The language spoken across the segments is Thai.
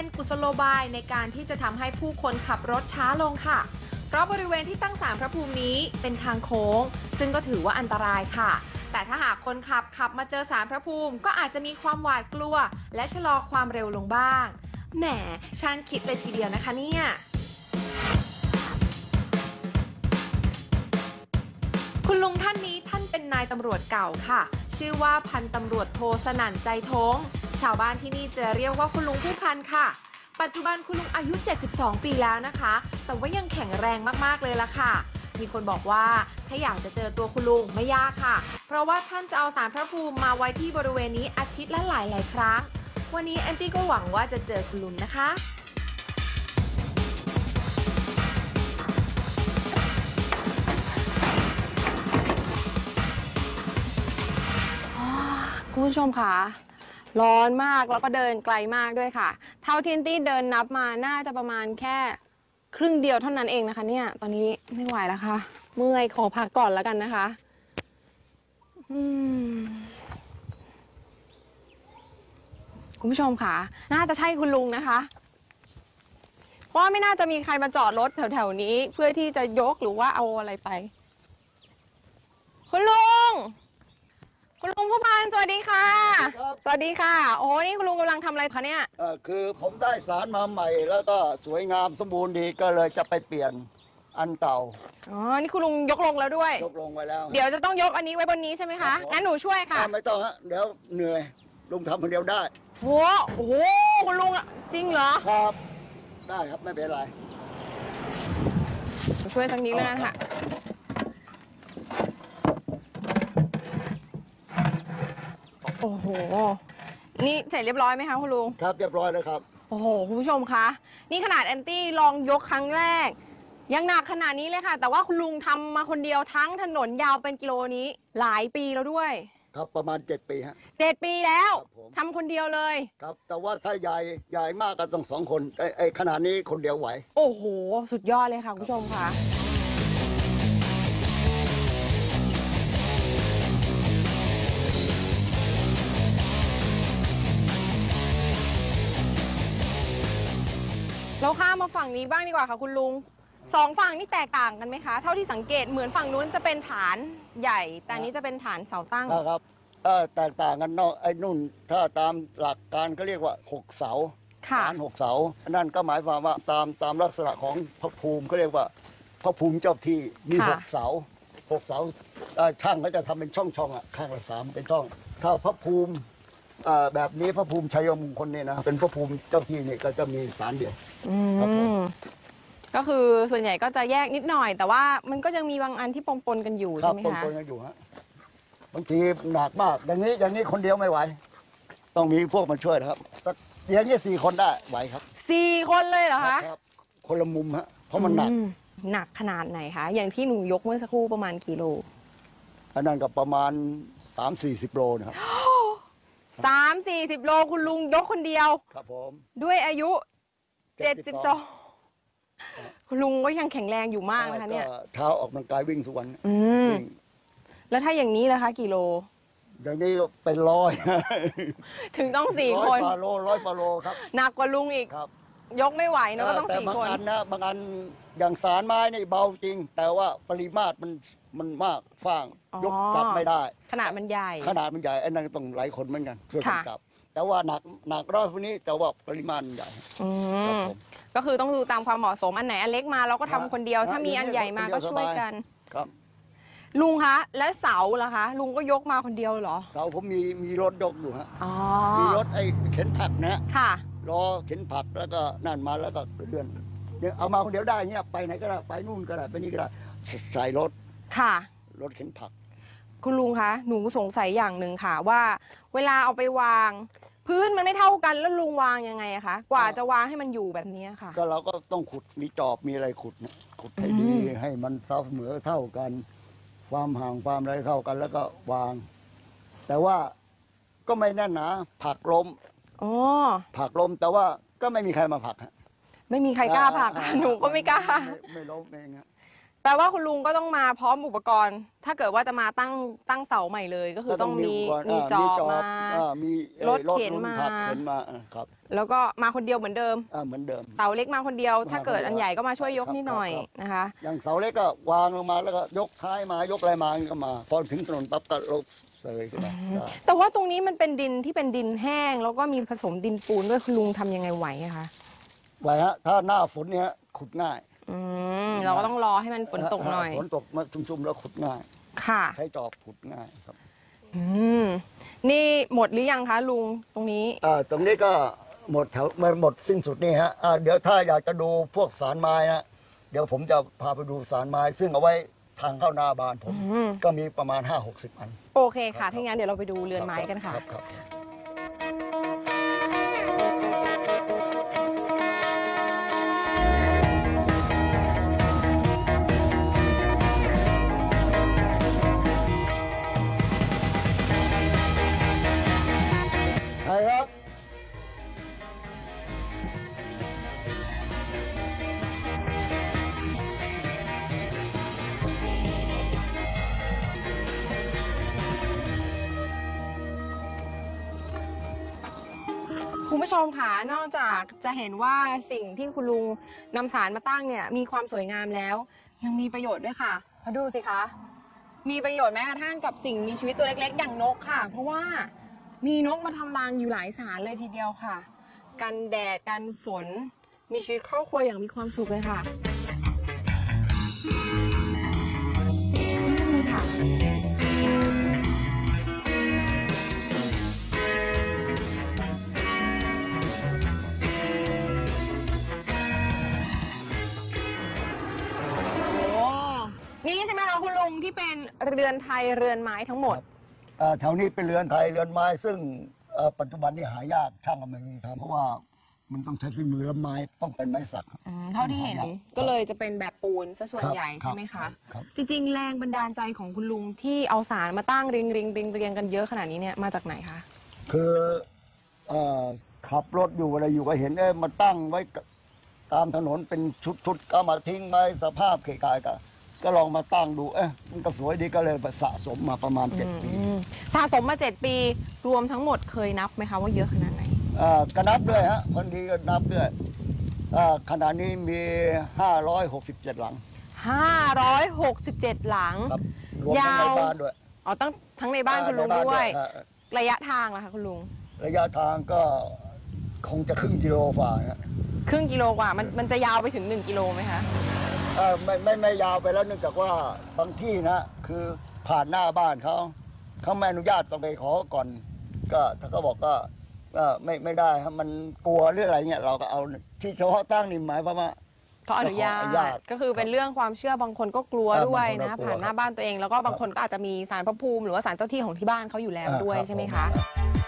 เป็นกุศโลบายในการที่จะทำให้ผู้คนขับรถช้าลงค่ะ เพราะบริเวณที่ตั้งศาลพระภูมินี้เป็นทางโค้ง ซึ่งก็ถือว่าอันตรายค่ะ แต่ถ้าหากคนขับขับมาเจอศาลพระภูมิ ก็อาจจะมีความหวาดกลัว และชะลอความเร็วลงบ้าง แหมช่างคิดเลยทีเดียวนะคะเนี่ยคุณลุงท่านนี้ท่านเป็นนายตำรวจเก่าค่ะ ชื่อว่าพันตำรวจโทสนั่นใจทง ชาวบ้านที่นี่จะเรียกว่าคุณลุงผู้พันค่ะ ปัจจุบันคุณลุงอายุ 72 ปีแล้วนะคะ แต่ว่ายังแข็งแรงมากๆเลยล่ะค่ะ มีคนบอกว่าถ้าอยากจะเจอตัวคุณลุงไม่ยากค่ะ เพราะว่าท่านจะเอาสารพระภูมิมาไว้ที่บริเวณนี้อาทิตย์ละหลายหลายครั้ง วันนี้แอนตี้ก็หวังว่าจะเจอคุณลุงนะคะคุณผู้ชมคะ ร้อนมากแล้วก็เดินไกลมากด้วยค่ะ เท่าที่ตี้เดินนับมาน่าจะประมาณแค่ครึ่งเดียวเท่านั้นเองนะคะเนี่ย ตอนนี้ไม่ไหวแล้วค่ะ เมื่อยขอพักก่อนแล้วกันนะคะคุณผู้ชมค่ะ น่าจะใช่คุณลุงนะคะ เพราะว่าไม่น่าจะมีใครมาจอดรถแถวๆนี้ เพื่อที่จะยกหรือว่าเอาอะไรไป คุณลุง ผู้พันสวัสดีค่ะ ครับสวัสดีค่ะ โอ้โหนี่คุณลุงกำลังทำอะไรคะเนี่ย เอ่อคือผมได้สารมาใหม่ แล้วก็สวยงามสมบูรณ์ดีก็เลยจะไปเปลี่ยนอันเก่าอ๋อ นี่คุณลุงยกลงแล้วด้วย ยกลงไว้แล้ว เดี๋ยวจะต้องยกอันนี้ไว้บนนี้ใช่ไหมครัคะ บผม งั้นหนูช่วยค่ะ อะไม่ต้องฮะเดี๋ยวเหนื่อยลุงทำคนเดียวได้โห โอ้โห คุณลุงอะจริงเหรอครับ ได้ครับไม่เป็นไร หนูช่วยสักนิดแล้วกันค่ะ โอ้โห นี่เสร็จเรียบร้อยไหมคะคุณลุง ครับเรียบร้อยแล้วครับ โอ้โห คุณผู้ชมคะ นี่ขนาดแอนตี้ลองยกครั้งแรก ยังหนักขนาดนี้เลยค่ะ แต่ว่าคุณลุงทำมาคนเดียวทั้งถนนยาวเป็นกิโลนี้ หลายปีแล้วด้วยครับประมาณ 7 ปีฮะ เจ็ดปีแล้วครับผม ทำคนเดียวเลย ครับ แต่ว่าถ้าใหญ่ใหญ่มากก็ต้องสองคนไอ้ไอ้ขนาดนี้คนเดียวไหว โอ้โห สุดยอดเลยค่ะคุณผู้ชมค่ะ เราข้ามมาฝั่งนี้บ้างดีกว่าค่ะคุณลุงสองฝั่งนี่แตกต่างกันไหมคะ เท่าที่สังเกตเหมือนฝั่งนู้นจะเป็นฐานใหญ่ แต่อันนี้จะเป็นฐานเสาตั้ง นะครับเออแตกต่างกันเนาะไอ้นุ่น ถ้าตามหลักการเขาเรียกว่าหกเสาค่ะ ฐานหกเสาอันนั่นก็หมายความว่าตามตามลักษณะของพระภูมิเขาเรียกว่า พระภูมิเจ้าที่มีค่ะ หกเสาหกเสาเอ่อช่างก็จะทำเป็นช่องช่องๆอะข้างละสามเป็นช่อง ถ้าพระภูมิเอ่อแบบนี้พระภูมิชัยมงคลเนี่ยนะเป็นพระภูมิเจ้าที่เนี่ยก็จะมีสารเดียว อืครับผม มก็คือส่วนใหญ่ก็จะแยกนิดหน่อย แต่ว่ามันก็ยังมีบางอันที่ปนๆกันอยู่ครัใช่บไหมปนคะปนกันอยู่ฮะบางทีหนักมาก อย่างนี้อย่างนี้คนเดียวไม่ไหว ต้องมีพวกมาช่วยนะครับสักอย่างนี้สี่คนได้ไหวครับสี่คนเลยเหรอคะครับ คนละมุมฮะเพราะมันหนักอืหนักขนาดไหนคะอย่างที่หนูยกเมื่อสักครู่ประมาณกิโลอันนั้นก็ประมาณ 3 4 0โลนะครับ สามสี่สิบโลคุณลุงยกคนเดียว ครับผมด้วยอายุ เจ็ดสิบสองคุณลุงก็ยังแข็งแรงอยู่มากนะคะเนี่ยก็เช้าออกกำลังกายวิ่งทุกวันอืมวิ่งแล้วถ้าอย่างนี้ล่ะคะกิโล เดี๋ยวนี้เป็นร้อยถึงต้องสี่ร้คอยนฟาโลร้อยฟาโลครับหนักกว่าลุงอีก ครับยกไม่ไหวเนอะก็ต้องแต่สี่บางคน อันนะบางอันอย่างสารไม้นี่เบาจริง แต่ว่าปริมาตรมันมันมากฟ้างอ๋อ ยกจับไม่ได้ ขนาดมันใหญ่ ขนาดมันใหญ่ไอ้นั่นก็ต้องหลายคนเหมือนกันช่วยกันค่ะ จับ แต่ว่าหนักหนักร้อยพวกนี้แต่ว่าปริมาณใหญ่อืครับมผม ก็คือต้องดูตามความเหมาะสมอันไหนอันเล็กมาเราก็ทำฮะคนเดียวฮะถ้ามีอันใหญ่มาก็คนเดียวช่วยสบายกัน ครับ ลุงคะแล้วเสาล่ะคะ ลุงก็ยกมาคนเดียวเหรอเสาผมมีมีรถยกอยู่ฮะ อ๋อมีรถไอ้เข็นผักนะฮะค่ะ ล้อเข็นผักแล้วก็นั่นมาแล้วก็เลื่อนเนี่ยเอามาคนเดียวได้เงี้ยไปไหนก็ได้ไปนู่นก็ได้ไปนี่ก็ได้ใส่รถค่ะ รถเข็นผัก คุณลุงคะ หนูสงสัยอย่างหนึ่งค่ะว่า เวลาเอาไปวาง พื้นมันไม่เท่ากันแล้วลุงวางยังไงอะคะกว่าจะวางให้มันอยู่แบบนี้ค่ะ ก็เราก็ต้องขุดมีจอบมีอะไรขุดเนี่ยขุดให้ดีอืมให้มันเสมอเท่ากัน ความห่างความอะไรเท่ากัน แล้วก็วาง แต่ว่าก็ไม่แน่นหนาผักล้มอ๋อผักล้มแต่ว่าก็ไม่มีใครมาผลักฮะไม่มีใครกล้าผลักค่ะหนูก็ไม่กล้า ไม่ไม่ล้มเองฮะ แปลว่าคุณลุงก็ต้องมาพร้อมอุปกรณ์ ถ้าเกิดว่าจะมาตั้งตั้งเสาใหม่เลยก็คือต้องมีก็มีจอบมาอ่ามีอ่อรถเข็นรุ่มาผักเข็นมาอ่าครับ แล้วก็มาคนเดียวเหมือนเดิมอ่าเหมือนเดิม เสาเล็กมาคนเดียว ถ้าเกิดมาคนเดียวอันใหญ่ก็มาช่วยยกครับนิดหน่อยครับนะคะ อย่างเสาเล็กก็วางลงมาแล้วก็ยกท้ายมายกอะไรมาก็มา พอถึงถนนปั๊บก็ลกเสยขึ้นมาได้แต่ว่าตรงนี้มันเป็นดินที่เป็นดินแห้ง แล้วก็มีผสมดินปูนด้วยคุณลุงทำยังไงไหวอะคะไว้ฮะถ้าหน้าฝนเนี่ยขุดง่าย อืมเราก็ต้องรอให้มันฝนตกหน่อย ฝนตกมาชุ่มๆแล้วขุดง่าย ค่ะ ใช้จอบขุดง่ายครับอืมนี่หมดหรือยังคะลุงตรงนี้ อ่าตรงนี้ก็หมดแถวมันหมดสิ้นสุดนี่ฮะอ่าเดี๋ยวถ้าอยากจะดูพวกสารไม้นะเดี๋ยวผมจะพาไปดูสารไม้ ซึ่งเอาไว้ทางเข้าหน้าบ้านผม อืม ก็มีประมาณ 5-60 อันโอเคค่ะ ถ้างั้นเดี๋ยวเราไปดูเรือนไม้กันค่ะ รับครับ คุณผู้ชมค่ะนอกจากจะเห็นว่าสิ่งที่คุณลุงนำสารมาตั้งเนี่ยมีความสวยงามแล้ว ยังมีประโยชน์ด้วยค่ะเพราะดูสิคะ มีประโยชน์แม้กระทั่งกับสิ่งมีชีวิตตัวเล็กๆอย่างนกค่ะ เพราะว่ามีนกมาทำรังอยู่หลายสารเลยทีเดียวค่ะ กันแดดกันฝนมีชีวิตครอบครัวอย่างมีความสุขเลยค่ะนี่ค่ะ ใช่ไหมคะคุณลุงที่เป็นเรือนไทยเรือนไม้ทั้งหมด เอ่อแถวนี้เป็นเรือนไทยเรือนไม้ ซึ่งเอ่อปัจจุบันนี้หายากช่างก็ไม่มีทำเพราะว่ามันต้องใช้ฝีมือและไม้ต้องเป็นไม้สัก อืมเท่าที่เห็นครับก็เลยจะเป็นแบบปูนซะส่วนครับใหญ่ครับใช่ไหมคะครับ จริงๆ แรงบันดาลใจของคุณลุงที่เอาสารมาตั้งเรียงเรียงเรียงเรียงกันเยอะขนาดนี้เนี่ยมาจากไหนคะ คือเอ่อขับรถอยู่อะไรอยู่ก็เห็นเอ้ยมาตั้งไว้ตามถนนเป็นชุดๆก็มาทิ้งไว้สภาพเกะกะก็ ก็ลองมาตั้งดู เอ๊ะมันก็สวยดีก็เลยสะสมมาประมาณเจ็ดปีอืมสะสมมาเจ็ดปี รวมทั้งหมดเคยนับไหมคะว่าเยอะขนาดไหนเอ่อก็นับด้วยฮะบางทีก็นับด้วยเอ่อขณะนี้มี 567 หลัง567 หลัง ครับรวมทั้งในยาวบ้านด้วยอ๋อตั้งทั้งในบ้านคุณลุงในบ้านด้วยฮะระยะทางล่ะคะคุณลุง ระยะทางก็คงจะครึ่งกิโลฝ่าฮะครึ่งกิโลกว่ามันมันจะยาวไปถึง 1 กิโลไหมคะ เอ่อไม่ไม่ไม่ยาวไปแล้วเนื่องจากว่าบางที่นะคือผ่านหน้าบ้านเขาเขาไม่อนุญาตต้องไปขอก่อน ก็ถ้าเขาบอกก็ก็ไม่ไม่ได้ครับมันกลัวเรื่องอะไรเนี่ยเราก็เอาที่เฉพาะตั้งนี่หมายความว่า เขาอนุญาขออนุญาตตก็คือเป็นเรื่องความเชื่อบางคนก็กลัวอ่าด้วยบางคนนะ ก็กลัวผ่านหน้าบ้านตัวเอง แล้วก็บางคนก็อาจจะมีสารพระภูมิหรือว่าสารเจ้าที่ของที่บ้านเขาอยู่แล้วอ่าด้วยครับใช่ไหมผมคะเร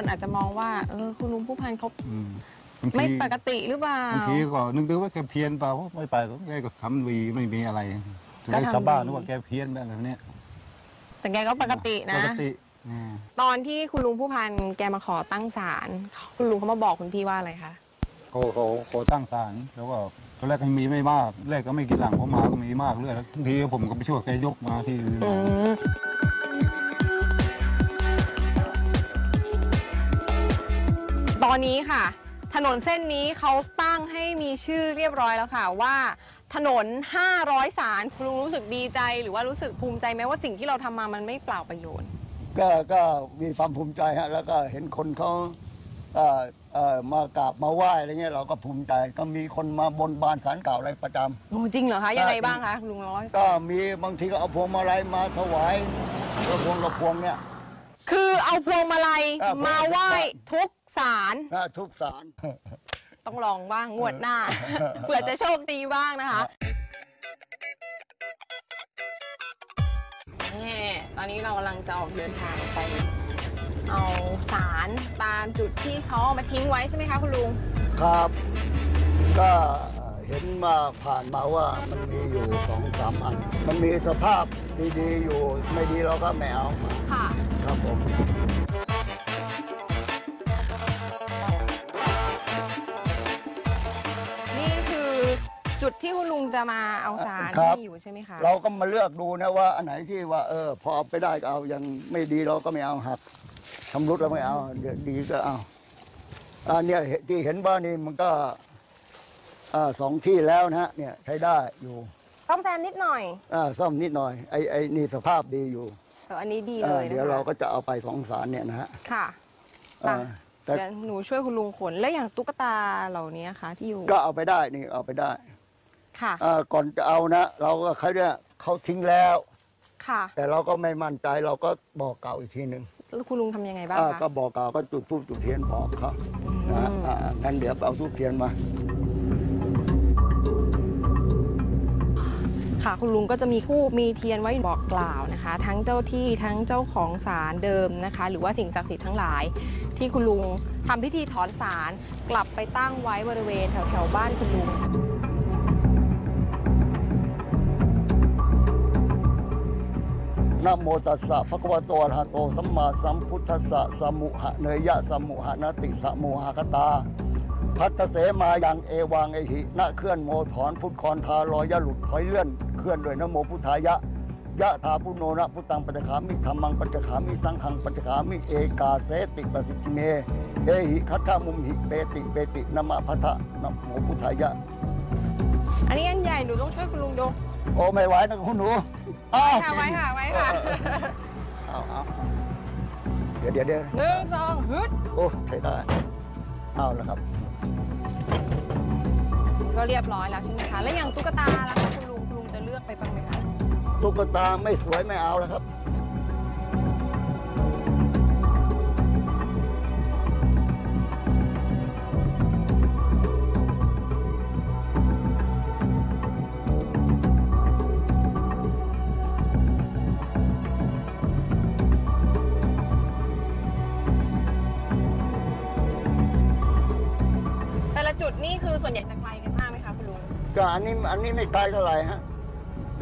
คนอาจจะมองว่าเออคุณลุงผู้พันเขาอืมบางไม่ทีปกติหรือเปล่า บางทีก็นึกดูว่าแกเพี้ยนเปล่าไม่ไปก็แกก็ทำวีไม่มีอะไรถึงก็ได้ทำ ชาวบ้านดีนึกว่าแกเพี้ยนแบบนี้แต่แกก็ปกตินะปกติอืมตอนที่คุณลุงผู้พันแกมาขอตั้งศาลคุณลุงเขามาบอกคุณพี่ว่าอะไรคะเขาเขาเขาตั้งศาลแล้วก็ตอนแรกก็มีไม่มากแรกก็ไม่กี่หลังพอมาก็มีมากเรื่อยแล้วบางทีผมก็ไปช่วยแกยกมาที่อืม อนนี้ค่ะ ถนนเส้นนี้เขาตั้งให้มีชื่อเรียบร้อยแล้วค่ะว่า ถนน 500 สารคุณลุงรู้สึกดีใจ หรือว่ารู้สึกภูมิใจไหมว่าสิ่งที่เราทำมามันไม่เปล่าประโยชน์ ก็ก็มีความภูมิใจฮะแล้วก็เห็นคนเขาเอ่อเอ่อมากราบมาไหว้อะไรเงี้ยเราก็ภูมิใจก็มีคนมาบนบานสารกล่าวอะไรประจำ โอ้จริงเหรอคะ ยังไงบ้างคะคุณลุงเล่าให้ฟัง ก็มีบางทีก็เอาพวงมาลัยมาถวายกระพวงกระพวงเนี่ย คือเอาพวงมาลัยอ่าพวงมาไหว้ทุก สารนะทุกสาร ต้องลองบ้างงวดหน้า เผื่อจะโชคดีบ้างนะคะนี่ตอนนี้เรากำลังจะออกเดินทางไป เอาสารตามจุดที่เขาเอามาทิ้งไว้ใช่ไหมคะคุณลุง ครับ ก็เห็นมาผ่านมาว่ามันมีอยู่สองสามอัน มันมีสภาพดีๆอยู่ไม่ดีเราก็ไม่เอามาค่ะ ครับผม จุดที่คุณลุงจะมาเอาสารครับที่อยู่ใช่ไหมคะเราก็มาเลือกดูนะว่าอันไหนที่ว่าเออพอเอาไปได้ก็เอายังไม่ดีเราก็ไม่เอาหักชำรุดเราไม่เอาเดี๋ยวดีก็เอาอันเนี้ยเห็นที่เห็นว่านี่มันก็อ่าสองที่แล้วนะฮะเนี่ยใช้ได้อยู่ซ่อมแซมนิดหน่อยอ่าซ่อมนิดหน่อยไอ้ไอ้นี่สภาพดีอยู่แต่อันนี้ดีอ่าเลยนะคะเดี๋ยวเราก็จะเอาไปของสารเนี่ยนะฮะค่ะอ่าไปแต่เดี๋ยวหนูช่วยคุณลุงขนแล้วอย่างตุ๊กตาเหล่านี้คะที่อยู่ก็เอาไปได้นี่เอาไปได้ ค่ะ อ่าก่อนจะเอานะเราก็เขาเนี่ยเขาทิ้งแล้ว ค่ะ แต่เราก็ไม่มั่นใจเราก็บอกเกล่าวอีกทีหนึ่งแล้วคุณลุงทำยังไงบ้างอ่าคะก็บอกเกล่าวก็จุดธูปจุดเทียนบอกเขาอืมนะอ่างั้นเดี๋ยวเอาทูบเทียนมา ค่ะ คุณลุงก็จะมีทูบมีเทียนไว้บอกกล่าวนะคะ ทั้งเจ้าที่ทั้งเจ้าของศาลเดิมนะคะ หรือว่าสิ่งศักดิ์สิทธิ์ทั้งหลาย ที่คุณลุงทำพิธีถอนศาลกลับไปตั้งไว้บริเวณแถวแถวๆบ้านคุณลุง นะโมตัสสะภะคะวะโตอะระหะโตสัมมาสัมพุทธัสสะสมุหะเนยยะสมุหะนติสมุหะคตา พัตเสมายังเอวังเอหินะเคลื่อนโมถอนพุทธคอนทาลอยยะหลุดถอยเลื่อนเคลื่อนด้วยนะโมพุทธายะยะถาพุโนนะพุทธังปัจจขามิธรรมังปัจจขามิสังฆังปัจจขามิเอกาเสติประสิทธิเมเอหิคัตถามุมหิเปติเปตินะมะพัทธะนะโมพุทธายะ อันนี้อันใหญ่หนูต้องช่วยคุณลุงยกโอ้ไม่ไหวนะคุณหนู อ้าค่ะไว้ค่ะไว้ค่ะเอาเอาเดี๋ยวเดี๋ยวเดี๋ยวหนึ่งสองฮึดโอ้ใช้ได้เอาแล้วครับ ก็เรียบร้อยแล้วใช่ไหมคะ แล้วอย่างตุ๊กตาล่ะคะคุณลุงคุณลุงจะเลือกไปบ้างไหมคะ ตุ๊กตาไม่สวยไม่เอาแล้วครับ วนใหญ่จะไกลกันมากไหมคะคุณลุงก็อันนี้อันนี้ไม่ไกลเท่าไหร่ฮะ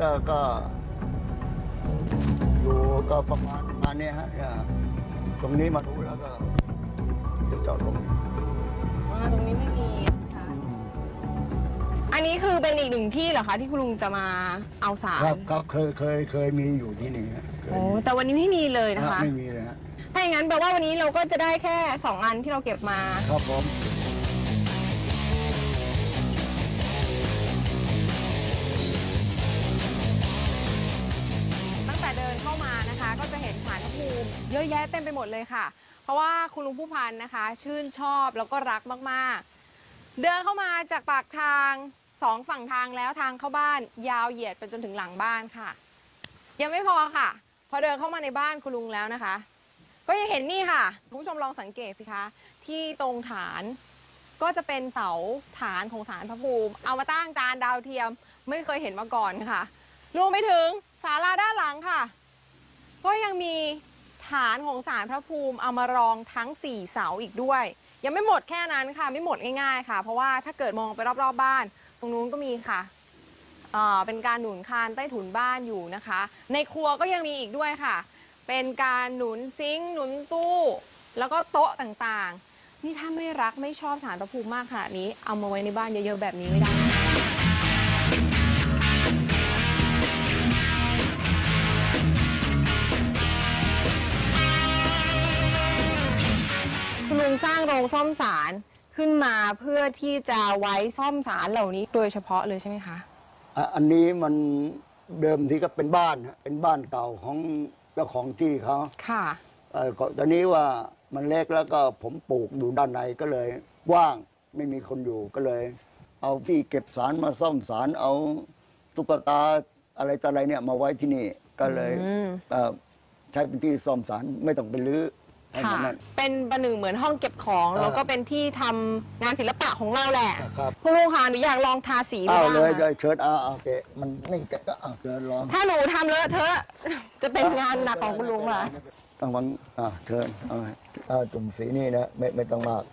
ก็ก็อยู่ก็ประมาณประมาณเนี้ยฮะเนี่ยตรงนี้มาดูแล้วก็จะจอดลงอ่าตรงนี้ไม่มีค่ะ อันนี้คือเป็นอีกหนึ่งที่เหรอคะที่คุณลุงจะมาเอาสารครับครับเคยเคยเคยมีอยู่ที่นี่ฮะเคยโอ้มีแต่วันนี้ไม่มีเลยนะคะไม่มีเลยฮะถ้าอย่างนั้นแปลว่าวันนี้เราก็จะได้แค่2อันที่เราเก็บมา ครับผม ภูมิ เยอะแยะเต็มไปหมดเลยค่ะ เพราะว่าคุณลุงผู้พันนะคะ ชื่นชอบแล้วก็รักมากๆ เดินเข้ามาจากปากทางสองฝั่งทางแล้วทางเข้าบ้านยาวเหยียดไปจนถึงหลังบ้านค่ะ ยังไม่พอค่ะ พอเดินเข้ามาในบ้านคุณลุงแล้วนะคะ ก็ยังเห็นนี่ค่ะคุณผู้ชมลองสังเกตสิคะ ที่ตรงฐานก็จะเป็นเสาฐานของสารพระภูมิ เอามาตั้งจานดาวเทียมไม่เคยเห็นมาก่อนค่ะรวมไปถึงศาลาด้านหลังค่ะ ก็ยังมีฐานของสารพระภูมิเอามารองทั้ง 4 เสาอีกด้วย ยังไม่หมดแค่นั้นค่ะ ไม่หมดง่ายๆ ค่ะ เพราะว่าถ้าเกิดมองไปรอบๆบบ้าน ตรงนู้นก็มีค่ะอ่าเป็นการหนุนคานใต้ถุนบ้านอยู่นะคะ ในครัวก็ยังมีอีกด้วยค่ะ เป็นการหนุนซิงค์หนุนตู้ แล้วก็โต๊ะต่างๆ นี่ถ้าไม่รักไม่ชอบสารพระภูมิมากขนาดนี้ เอามาไว้ในบ้านเยอะๆแบบนี้ไม่ได้ งสร้างโรงซ่อมสารขึ้นมาเพื่อที่จะไว้ซ่อมสารเหล่านี้โดยเฉพาะเลยใช่ไหมคะ อะอันนี้มันเดิมทีก็เป็นบ้านฮะเป็นบ้านเก่าของเจ้าของที่เขาค่ะ เอ่อก็ตอนนี้ว่ามันเล็กแล้วก็ผมปลูกอยู่ด้านในก็เลยว่างไม่มีคนอยู่ก็เลย เอาที่เก็บสารมาซ่อมสารเอาตุ๊กตาอะไรต่ออะไรเนี่ยมาไว้ที่นี่ก็เลยอืม เอ่อใช้เป็นที่ซ่อมสารไม่ต้องไปรื้อ ให้ค่ะมันนั่น เป็นประหนึ่งเหมือนห้องเก็บของอ่า แล้วก็เป็นที่ทำงานศิลปะของเราแหละครับคุณลุงคะหนูอยากลองทาสีดูเอาบ้างเลยเลนะยเชิญเอาเอาโอเค มันนี่แกก็เอาเชิญลองถ้าหนูทำเลอะเทอะ จะเป็นงานหนักของคุณลุงค่ะต้องวังอ่าเชิญเอาให้อ่าจุ่มสีนี่นะไม่ไม่ต้องมาก